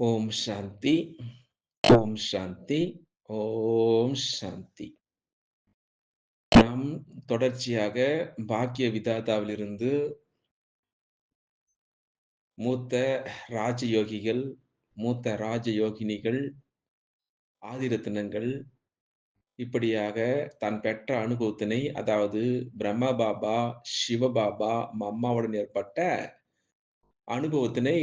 ஓம் சாந்தி. ஓம் சாந்தி. ஓம் சாந்தி. நாம் தொடர்ச்சியாக பாக்கிய விதாதாவிலிருந்து மூத்த ராஜயோகிகள் மூத்த ராஜயோகினிகள் ஆதிரத்தினங்கள் இப்படியாக தான் பெற்ற அனுபவத்தினை அதாவது பிரம்ம பாபா சிவபாபா மம்மாவுடன் ஏற்பட்ட அனுபவத்தினை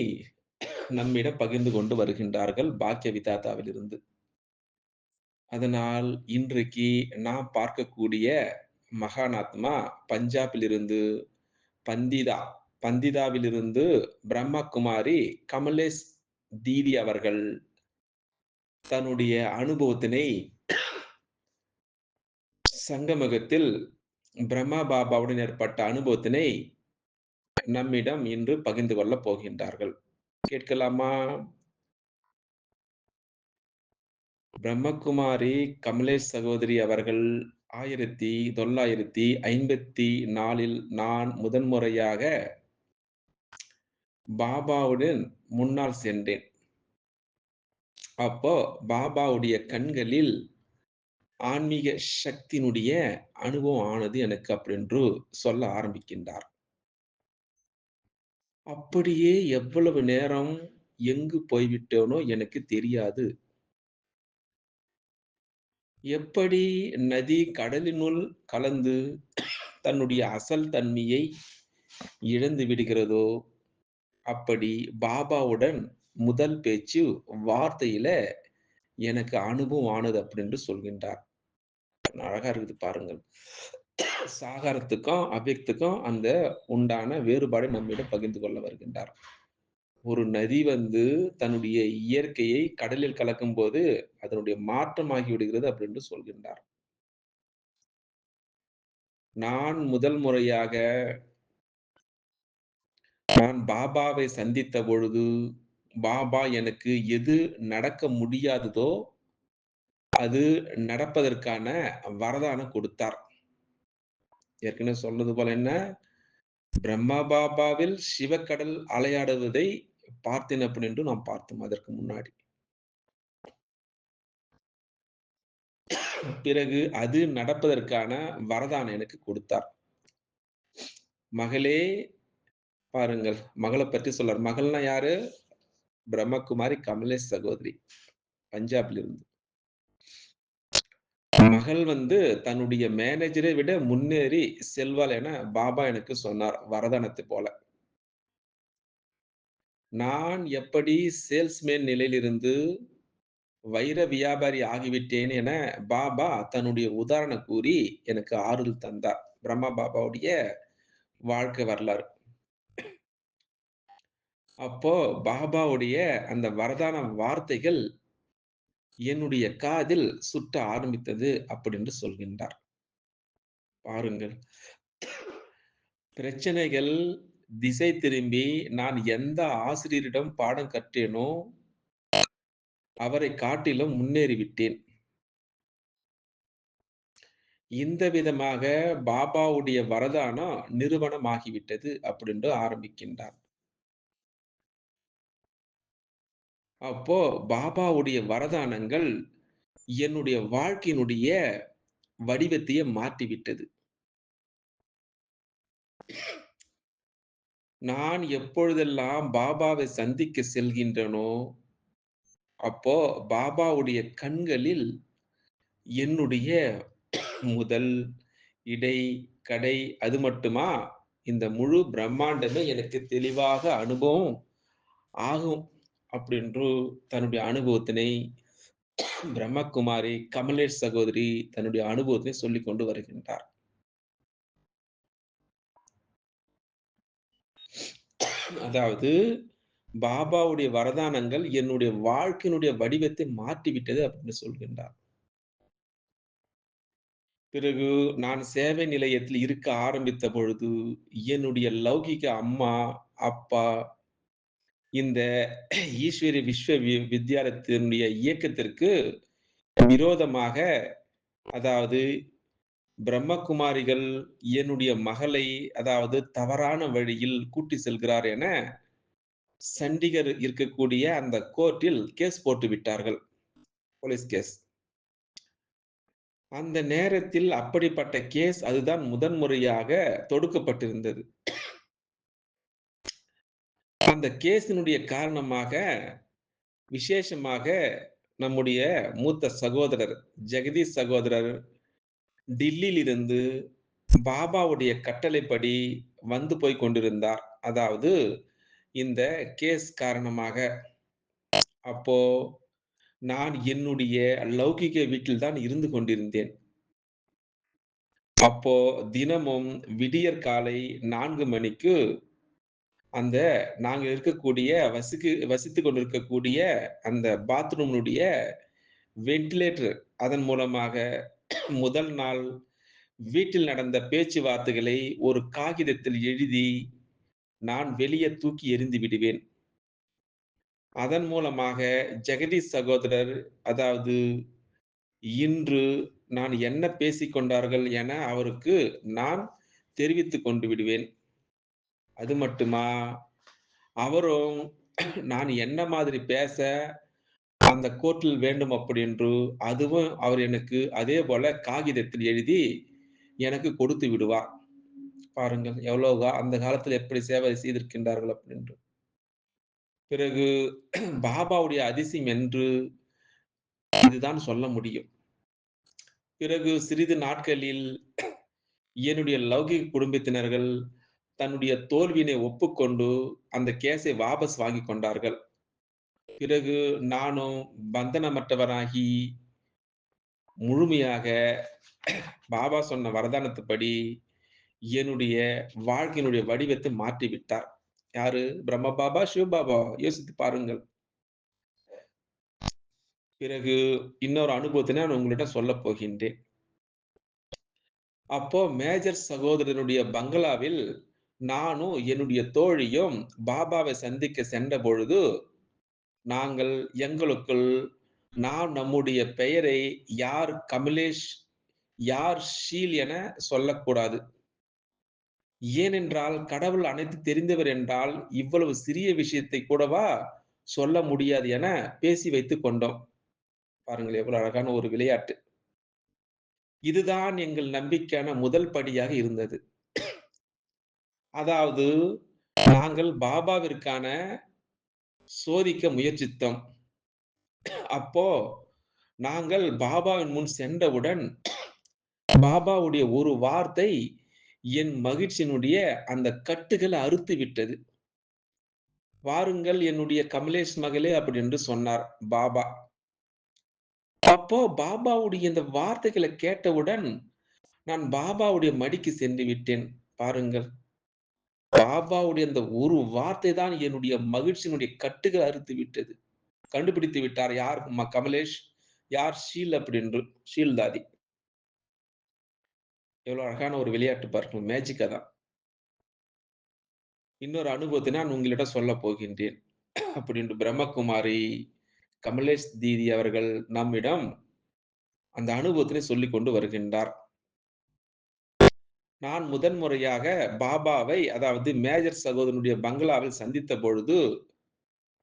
நம்மிடம் பகிர்ந்து கொண்டு வருகின்றார்கள் பாக்கிய விதாதாவிலிருந்து அதனால் இன்றைக்கு நாம் பார்க்கக்கூடிய மகானாத்மா பஞ்சாபிலிருந்து பந்திதா பந்திதாவிலிருந்து பிரம்மகுமாரி கமலேஷ் தீதி அவர்கள் தன்னுடைய அனுபவத்தினை சங்கமகத்தில் பிரம்மா பாபாவுடன் ஏற்பட்ட அனுபவத்தினை நம்மிடம் இன்று பகிர்ந்து கொள்ளப் போகின்றார்கள். கேட்கலாமா? பிரம்மகுமாரி கமலேஷ் சகோதரி அவர்கள் ஆயிரத்தி தொள்ளாயிரத்தி ஐம்பத்தி நாலில் நான் முதன்முறையாக பாபாவுடன் முன்னால் சென்றேன். அப்போ பாபாவுடைய கண்களில் ஆன்மீக சக்தியினுடைய அனுபவம் ஆனது எனக்கு அப்படின்று சொல்ல ஆரம்பிக்கின்றார். அப்படியே எவ்வளவு நேரம் எங்கு போய்விட்டேனோ எனக்கு தெரியாது. எப்படி நதி கடலினுள் கலந்து தன்னுடைய அசல் தன்மையை இழந்து விடுகிறதோ அப்படி பாபாவுடன் முதல் பேச்சு வார்த்தையில எனக்கு அனுபவம் ஆனது அப்படின்னு சொல்கின்றார். அழகா இருக்குது பாருங்கள். சாகாரத்துக்கும் அவ்யக்துக்கும் அந்த உண்டான வேறுபாடை நம்மிடம் பகிர்ந்து கொள்ள வருகின்றார். ஒரு நதி வந்து தன்னுடைய இயற்கையை கடலில் கலக்கும் போது அதனுடைய மாற்றமாகி விடுகிறது அப்படின்னு சொல்கின்றார். நான் முதல் முறையாக நான் பாபாவை சந்தித்த பொழுது பாபா எனக்கு எது நடக்க முடியாததோ அது நடப்பதற்கான வரதானம் கொடுத்தார். ஏற்கனவே சொன்னது போல என்ன? பிரம்மா பாபாவில் சிவக்கடல் அலையாடுவதை பார்த்தேன் அப்படின்னு நாம் பார்த்தோம் அதற்கு முன்னாடி. பிறகு அது நடப்பதற்கான வரதானம் எனக்கு கொடுத்தார். மகளே பாருங்கள் மகளை பற்றி சொல்றார் மகள்னா யாரு? பிரம்மகுமாரி கமலேஷ் சகோதரி பஞ்சாப்ல இருந்து மகள் வந்து தன்னுடைய மேனேஜரை விட முன்னேறி செல்வாள் என பாபா எனக்கு சொன்னார் வரதானத்தை போல. நான் எப்படி சேல்ஸ்மேன் நிலையிலிருந்து வைர வியாபாரி ஆகிவிட்டேன் என பாபா தன்னுடைய உதாரணம் கூறி எனக்கு ஆறுதல் தந்தார். பிரம்மா பாபாவுடைய வாழ்க்கை வரலாறு. அப்போ பாபாவுடைய அந்த வரதான வார்த்தைகள் என்னுடைய காதில் சுட்ட ஆரம்பித்தது அப்படின்னு சொல்கின்றார். பாருங்கள். பிரச்சனைகள் திசை திரும்பி நான் எந்த ஆசிரியரிடம் பாடம் கற்றேனோ அவரை காட்டிலும் முன்னேறிவிட்டேன். இந்த விதமாக பாபாவுடைய வரதானம் நிறுவனமாகிவிட்டது அப்படின்னு ஆரம்பிக்கின்றார். அப்போ பாபாவுடைய வரதானங்கள் என்னுடைய வாழ்க்கையினுடைய வடிவத்தையே மாற்றிவிட்டது. நான் எப்பொழுதெல்லாம் பாபாவை சந்திக்க செல்கின்றனோ அப்போ பாபாவுடைய கண்களில் என்னுடைய முதல் இடை கடை அது மட்டுமா? இந்த முழு பிரம்மாண்டமே எனக்கு தெளிவாக அனுபவம் ஆகும். அப்படின்று தன்னுடைய அனுபவத்தினை பிரம்மகுமாரி கமலேஷ் சகோதரி தன்னுடைய அனுபவத்தினை சொல்லிக் கொண்டு வருகின்றார். அதாவது பாபாவுடைய வரதானங்கள் என்னுடைய வாழ்க்கையினுடைய வடிவத்தை மாற்றிவிட்டது அப்படின்னு சொல்கின்றார். பிறகு நான் சேவை நிலையத்தில் இருக்க ஆரம்பித்த பொழுது என்னுடைய லௌகிக அம்மா அப்பா இந்த ஈஸ்வரி விஸ்வ வித்யாலயத்தினுடைய இயக்கத்திற்கு விரோதமாக அதாவது பிரம்மகுமாரிகள் என்னுடைய மகளை அதாவது தவறான வழியில் கூட்டி செல்கிறார் என சண்டிகர் இருக்கக்கூடிய அந்த கோர்ட்டில் கேஸ் போட்டு விட்டார்கள். Police case. அந்த நேரத்தில் அப்படிப்பட்ட கேஸ் அதுதான் முதன் முறையாக தொடுக்கப்பட்டிருந்தது. அந்த கேஸினுடைய காரணமாக, விசேஷமாக நம்முடைய மூத்த சகோதரர், ஜெகதீஷ் சகோதரர் டில்லியிலிருந்து பாபாவுடைய கட்டளைப்படி வந்து போய் கொண்டிருந்தார். அதாவது இந்த கேஸ் காரணமாக. அப்போ நான் என்னுடைய லௌகிக வீட்டில் தான் இருந்து கொண்டிருந்தேன். அப்போ தினமும் விடியற் காலை நான்கு மணிக்கு அந்த நாங்க இருக்கக்கூடிய வசிக்கு வசித்து கொண்டிருக்கக்கூடிய அந்த பாத்ரூமினுடைய வென்டிலேட்டர் அதன் மூலமாக முதல் நாள் வீட்டில் நடந்த பேச்சுவார்த்தைகளை ஒரு காகிதத்தில் எழுதி, நான் வெளியே தூக்கி எறிந்து விடுவேன். அதன் மூலமாக ஜெகதீஷ் சகோதரர் அதாவது இன்று நான் என்ன பேசிக்கொண்டார்கள் என அவருக்கு நான் தெரிவித்து கொண்டு விடுவேன். அது மட்டுமா, அவரும் நான் என்ன மாதிரி பேச அந்த கோர்ட்டில் வேண்டும் அப்படி என்று அதுவும் அவர் எனக்கு அதே போல காகிதத்தில் எழுதி எனக்கு கொடுத்து விடுவார். பாருங்கள் எவ்வளவு அந்த காலத்தில் எப்படி சேவை செய்திருக்கின்றார்கள் அப்படின்று பிறகு பாபாவுடைய அதிசயம் என்று இதுதான் சொல்ல முடியும். பிறகு சிறிது நாட்களில் என்னுடைய லௌகிக குடும்பத்தினர்கள் தன்னுடைய தோல்வியினை ஒப்புக்கொண்டு அந்த கேஸை வாபஸ் வாங்கிக் கொண்டார்கள். பிறகு நானும் பந்தனமற்றவராகி முழுமையாக பாபா சொன்ன வரதானத்துப்படி என்னுடைய வாழ்க்கையினுடைய வடிவத்தை மாற்றி விட்டார். யாரு? பிரம்ம பாபா, சிவ பாபா. யோசித்து பாருங்கள். பிறகு இன்னொரு அனுபவத்தை நான் உங்கள்கிட்ட சொல்லப் போகின்றேன். அப்போ மேஜர் சகோதரனுடைய பங்களாவில் நானும் என்னுடைய தோழியும் பாபாவை சந்திக்க சென்ற பொழுது, நாங்கள் எங்களுக்குள் நாம் நம்முடைய பெயரை யார் கமலேஷ், யார் ஷீல் என சொல்லக்கூடாது. ஏனென்றால் கடவுள் அனைத்து தெரிந்தவர் என்றால், இவ்வளவு சிறிய விஷயத்தை கூடவா சொல்ல முடியாது என பேசி வைத்துக் கொண்டோம். பாருங்கள் எவ்வளவு அழகான ஒரு விளையாட்டு. இதுதான் எங்கள் நம்பிக்கையான முதல் படியாக இருந்தது. அதாவது நாங்கள் பாபாவிற்கான சோதிக்க முயற்சித்தோம். அப்போ நாங்கள் பாபாவின் முன் சென்றவுடன் பாபாவுடைய ஒரு வார்த்தை என் மகிழ்ச்சியினுடைய அந்த கட்டுகளை அறுத்து விட்டது. வாருங்கள் என்னுடைய கமலேஷ் மகளே அப்படி என்று சொன்னார் பாபா. அப்போ பாபாவுடைய இந்த வார்த்தைகளை கேட்டவுடன் நான் பாபாவுடைய மடிக்கு சென்று விட்டேன். பாருங்கள். பாபாவுடைய அந்த ஒரு வார்த்தை தான் என்னுடைய மகிழ்ச்சியினுடைய கட்டுகள் அறுத்து விட்டது. கண்டுபிடித்து விட்டார் யார் ம கமலேஷ், யார் ஷீல் அப்படி என்று. ஷீல் தாதி. எவ்வளவு அழகான ஒரு விளையாட்டு பார்க்கணும் மேஜிக்கா தான் இன்னொரு அனுபவத்தை நான் உங்களிடம் சொல்லப் போகின்றேன். அப்படி என்று பிரம்மகுமாரி கமலேஷ் தீதி அவர்கள் நம்மிடம் அந்த அனுபவத்தினை சொல்லி கொண்டு வருகின்றார். நான் முதன் முறையாக பாபாவை அதாவது மேஜர் சகோதரனுடைய பங்களாவில் சந்தித்த பொழுது,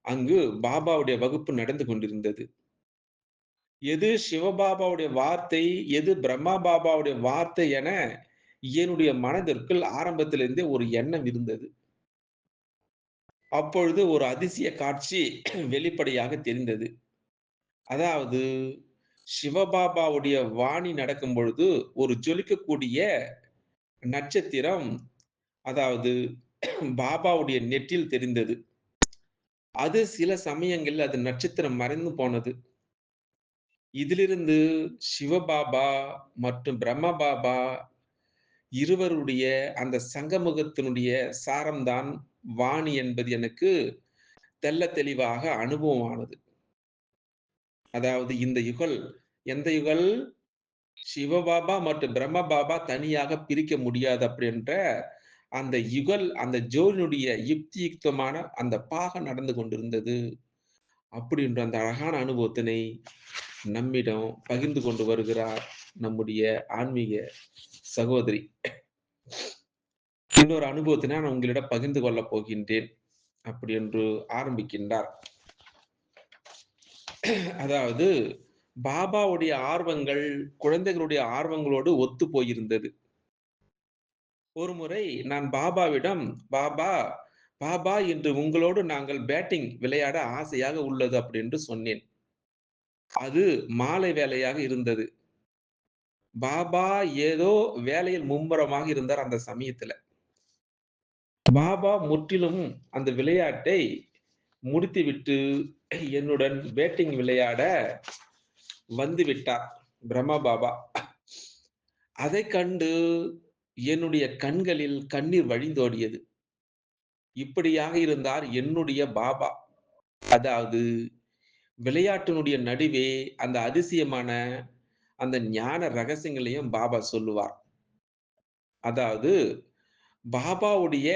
அங்கு பாபாவுடைய வகுப்பு நடந்து கொண்டிருந்தது. எது சிவபாபாவுடைய வார்த்தை, எது பிரம்மா பாபாவுடைய வார்த்தை என என்னுடைய மனதிற்குள் ஆரம்பத்திலிருந்தே ஒரு எண்ணம் இருந்தது. அப்பொழுது ஒரு அதிசய காட்சி வெளிப்படையாக தெரிந்தது. அதாவது சிவபாபாவுடைய வாணி நடக்கும் பொழுது ஒரு ஜொலிக்கக்கூடிய நட்சத்திரம் அதாவது பாபாவுடைய நெற்றில் தெரிந்தது. அது சில சமயங்களில் அது நட்சத்திரம் மறைந்து போனது. இதிலிருந்து சிவபாபா மற்றும் பிரம்ம பாபா இருவருடைய அந்த சங்கமுகத்தினுடைய சாரம் தான் வாணி என்பது எனக்கு தெல்ல தெளிவாக அனுபவமானது. அதாவது இந்த யுகல் எந்த யுகல்? சிவபாபா மற்றும் பிரம்ம பாபா தனியாக பிரிக்க முடியாது அப்படின்ற அந்த யுகல் அந்த ஜோதியினுடைய யுக்தி யுக்தமான அந்த பாகம் நடந்து கொண்டிருந்தது. அப்படின்ற அந்த அழகான அனுபவத்தினை நம்மிடம் பகிர்ந்து கொண்டு வருகிறார் நம்முடைய ஆன்மீக சகோதரி. இன்னொரு அனுபவத்தினை நான் உங்களிடம் பகிர்ந்து கொள்ளப் போகின்றேன். அப்படி என்று ஆரம்பிக்கின்றார். அதாவது பாபாவுடைய ஆர்வங்கள் குழந்தைகளுடைய ஆர்வங்களோடு ஒத்து போயிருந்தது. ஒருமுறை நான் பாபாவிடம், "பாபா, பாபா இன்று உங்களோடு நாங்கள் பேட்டிங் விளையாட ஆசையாக உள்ளது" அப்படி என்று சொன்னேன். அது மாலை வேலையாக இருந்தது. பாபா ஏதோ வேலையில் மும்முரமாக இருந்தார் அந்த சமயத்துல. பாபா முற்றிலும் அந்த விளையாட்டை முடித்துவிட்டு என்னுடன் பேட்டிங் விளையாட வந்துவிட்டார் பிரம்மா பாபா. அதை கண்டு என்னுடைய கண்களில் கண்ணீர் வழிந்தோடியது. இப்படியாக இருந்தார் என்னுடைய பாபா. அதாவது விளையாட்டினுடைய நடுவே அந்த அதிசயமான அந்த ஞான ரகசியங்களையும் பாபா சொல்லுவார். அதாவது பாபாவுடைய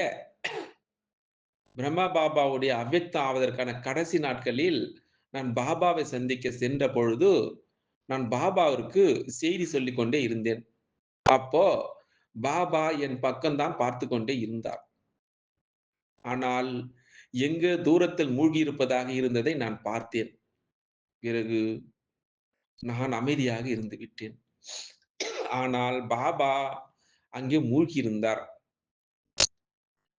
பிரம்மா பாபாவுடைய அவ்வக்தம் ஆவதற்கான கடைசி நாட்களில் நான் பாபாவை சந்திக்க சென்ற பொழுது, நான் பாபாவிற்கு செய்தி சொல்லிக் கொண்டே இருந்தேன். அப்போ பாபா என் பக்கம்தான் பார்த்து கொண்டே இருந்தார். ஆனால் எங்கு தூரத்தில் மூழ்கியிருப்பதாக இருந்ததை நான் பார்த்தேன். பிறகு நான் அமைதியாக இருந்து விட்டேன். ஆனால் பாபா அங்கே மூழ்கியிருந்தார்.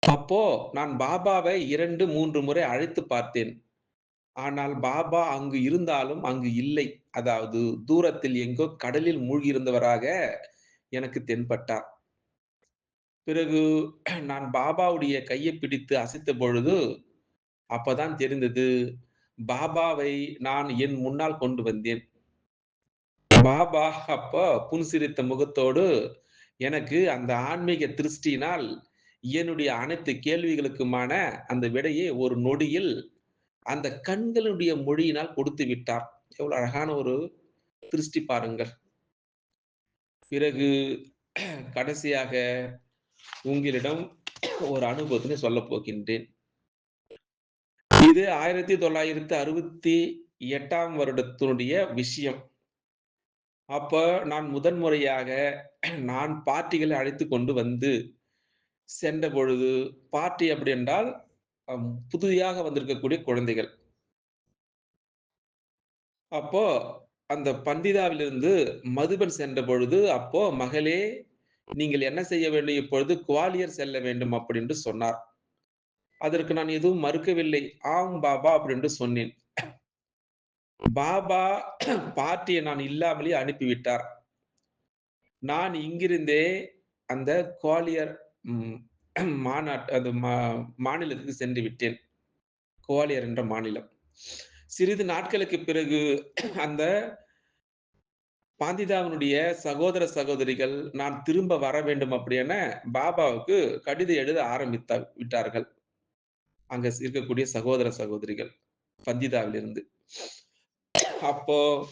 அப்போ நான் பாபாவை 2, 3 முறை அழைத்து பார்த்தேன். ஆனால் பாபா அங்கு இருந்தாலும் அங்கு இல்லை. அதாவது தூரத்தில் எங்கோ கடலில் மூழ்கியிருந்தவராக எனக்கு தென்பட்டார். பிறகு நான் பாபாவுடைய கையை பிடித்து அசைத்த பொழுது, அப்பதான் தெரிந்தது, பாபாவை நான் என் முன்னால் கொண்டு வந்தேன். பாபா அப்போ புன்சிரித்த முகத்தோடு எனக்கு அந்த ஆன்மீக திருஷ்டியினால் என்னுடைய அனைத்து கேள்விகளுக்குமான அந்த விடையை ஒரு நொடியில் அந்த கண்களுடைய மொழியினால் கொடுத்து விட்டார். எவ்வளவு அழகான ஒரு திருஷ்டி பாருங்கள். பிறகு கடைசியாக உங்களிடம் ஒரு அனுபவத்தினை சொல்லப் போகின்றேன். இது 1968ஆம் வருடத்தினுடைய விஷயம். அப்ப நான் முதன் முறையாக நான் பார்ட்டிகளை அழைத்து கொண்டு வந்து சென்ற பொழுது, பார்ட்டி அப்படி என்றால் புதிதாக வந்திருக்கக்கூடிய குழந்தைகள். அப்போ அந்த பந்திதாவிலிருந்து மதுபன் சென்ற பொழுது, அப்போ "மகளே, நீங்கள் என்ன செய்ய வேண்டும் இப்பொழுது குவாலியர் செல்ல வேண்டும்" அப்படின்னு சொன்னார். அதற்கு நான் எதுவும் மறுக்கவில்லை. "ஆம் பாபா" அப்படின்னு சொன்னேன். பாபா பார்ட்டியை நான் இல்லாமலே அனுப்பிவிட்டார். நான் இங்கிருந்தே அந்த குவாலியர் மாநாட்டு மாநாட் அது மா மாநிலத்துக்கு சென்று விட்டேன். குவாலியர் என்ற மாநிலம். சிறிது நாட்களுக்கு பிறகு அந்த பாந்திதாவினுடைய சகோதர, சகோதரிகள் நான் திரும்ப வர வேண்டும் அப்படி என பாபாவுக்கு கடிதம் எழுத ஆரம்பித்த விட்டார்கள். அங்க இருக்கக்கூடிய சகோதர, சகோதரிகள் பந்திதாவிலிருந்து. அப்போ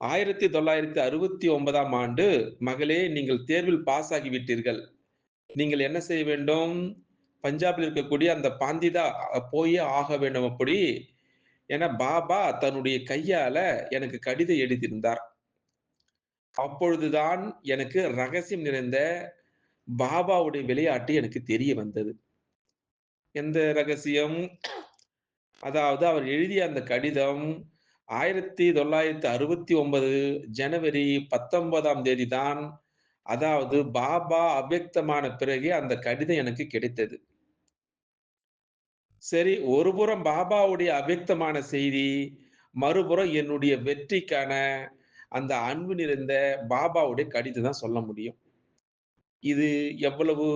1969ஆம் ஆண்டு, "மகளே, நீங்கள் தேர்வில் பாஸ் ஆகிவிட்டீர்கள். நீங்கள் என்ன செய்ய வேண்டும்? பஞ்சாபில் இருக்கக்கூடிய அந்த பாந்திதா போயே ஆக வேண்டும்" அப்படி என பாபா தன்னுடைய கையால எனக்கு கடிதம் எழுதியிருந்தார். அப்பொழுதுதான் எனக்கு ரகசியம் நிறைந்த பாபாவுடைய விளையாட்டு எனக்கு தெரிய வந்தது. எந்த ரகசியம்? அதாவது அவர் எழுதிய அந்த கடிதம் 1969 ஜனவரி 19ஆம் தேதி தான் அதாவது பாபா அவ்யக்தமான பிறகே அந்த கடிதம் எனக்கு கிடைத்தது. சரி, ஒருபுறம் பாபாவுடைய அவ்யக்தமான செய்தி, மறுபுறம் என்னுடைய வெற்றிக்கான அந்த அன்பு நிறைந்த பாபாவுடைய கடிதம் தான் சொல்ல முடியும். இது எவ்வளவு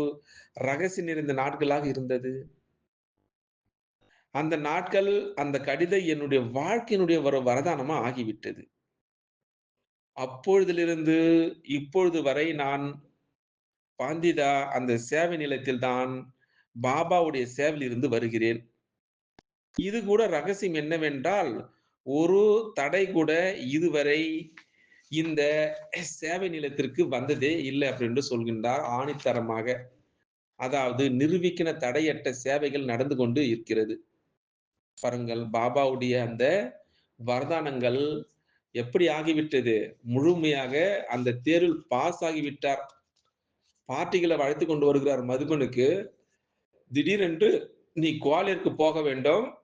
ரகசியம் நிறைந்த நாட்களாக இருந்தது. அந்த நாட்கள், அந்த கடிதம் என்னுடைய வாழ்க்கையினுடைய ஒரு வரதானமா ஆகிவிட்டது. அப்பொழுதிலிருந்து இப்பொழுது வரை நான் பாந்திதா அந்த சேவை நிலையத்தில் தான் பாபாவுடைய சேவையில் இருந்து வருகிறேன். இது கூட ரகசியம் என்னவென்றால், ஒரு தடை கூட இதுவரை இந்த சேவை நிலையத்திற்கு வந்ததே இல்லை அப்படி என்று சொல்கின்றார் ஆணித்தரமாக. அதாவது நிரூபிக்கின தடையற்ற சேவைகள் நடந்து கொண்டு இருக்கிறது. பாருங்கள், பாபாவுடைய அந்த வரதானங்கள் எப்படி ஆகிவிட்டது? முழுமையாக அந்த தேர்வில் பாஸ் ஆகிவிட்டார். பார்ட்டிகளை அழைத்துக் கொண்டு வருகிறார் மதுபனுக்கு. திடீரென்று நீ குவாலியருக்கு போக வேண்டும்.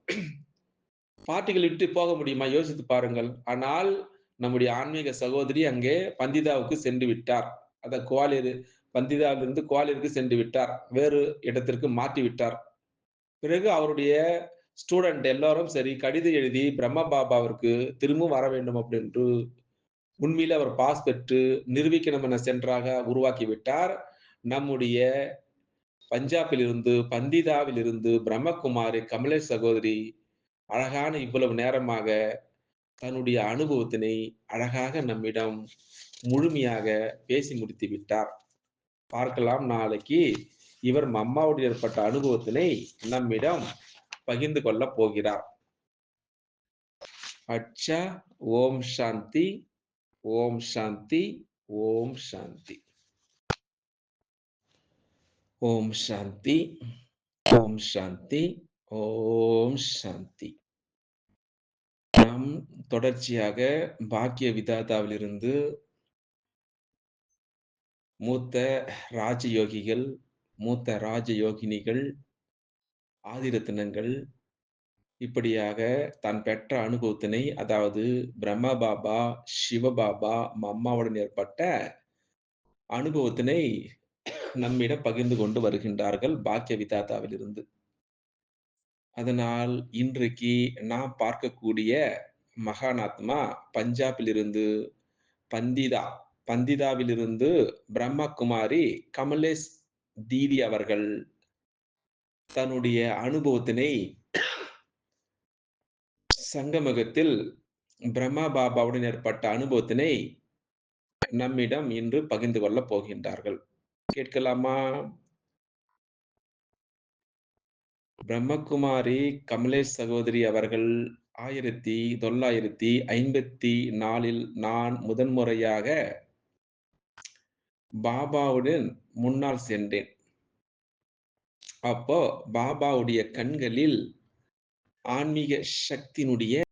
பார்ட்டிகள் விட்டு போக முடியுமா? யோசித்து பாருங்கள். ஆனால் நம்முடைய ஆன்மீக சகோதரி அங்கே பந்திதாவுக்கு சென்று விட்டார். அத குவாலியர் பந்திதாவிலிருந்து குவாலியருக்கு சென்று விட்டார். வேறு இடத்திற்கு மாற்றி விட்டார். பிறகு அவருடைய ஸ்டூடண்ட் எல்லாரும் சரி கடிதம் எழுதி பிரம்ம பாபாவிற்கு திரும்பவும் வர வேண்டும் அப்படின்று உண்மையில் அவர் பாஸ் பெற்று நிரூபிக்கணும் என சென்றாக உருவாக்கி விட்டார். நம்முடைய பஞ்சாபில் இருந்து, பந்திதாவில் இருந்து பிரம்மகுமாரி கமலேஷ் சகோதரி அழகான இவ்வளவு நேரமாக தன்னுடைய அனுபவத்தினை அழகாக நம்மிடம் முழுமையாக பேசி முடித்து விட்டார். பார்க்கலாம் நாளைக்கு இவர் மம்மாவுடன் ஏற்பட்ட அனுபவத்தினை நம்மிடம் பகிர்ந்து கொள்ளப் போகிறார். அச்சா, ஓம் சாந்தி, ஓம் சாந்தி, ஓம் சாந்தி. ஓம் சாந்தி, ஓம் சாந்தி, ஓம் சாந்தி. நாம் தொடர்ச்சியாக பாக்கிய விதாதாவிலிருந்து மூத்த ராஜயோகிகள், மூத்த ராஜயோகினிகள், ஆதிரத்தினங்கள் இப்படியாக தான் பெற்ற அனுபவத்தினை அதாவது பிரம்ம பாபா, சிவபாபா, மம்மாவுடன் ஏற்பட்ட அனுபவத்தினை நம்மிடம் பகிர்ந்து கொண்டு வருகின்றார்கள் பாக்கிய விதாதாவிலிருந்து. அதனால் இன்றைக்கு நாம் பார்க்கக்கூடிய மகானாத்மா பஞ்சாபிலிருந்து பந்திதா பந்திதாவிலிருந்து பிரம்மகுமாரி கமலேஷ் தீதி அவர்கள் தன்னுடைய அனுபவத்தினை சங்கமகத்தில் பிரம்மா பாபாவுடன் ஏற்பட்ட அனுபவத்தினை நம்மிடம் இன்று பகிர்ந்து கொள்ளப் போகின்றார்கள். கேட்கலாமா? பிரம்மகுமாரி கமலேஷ் சகோதரி அவர்கள் 1954ல் நான் முதன் முறையாக பாபாவுடன் முன்னால் சென்றேன். அப்போ பாபாவுடைய கண்களில் ஆன்மீக சக்தியினுடைய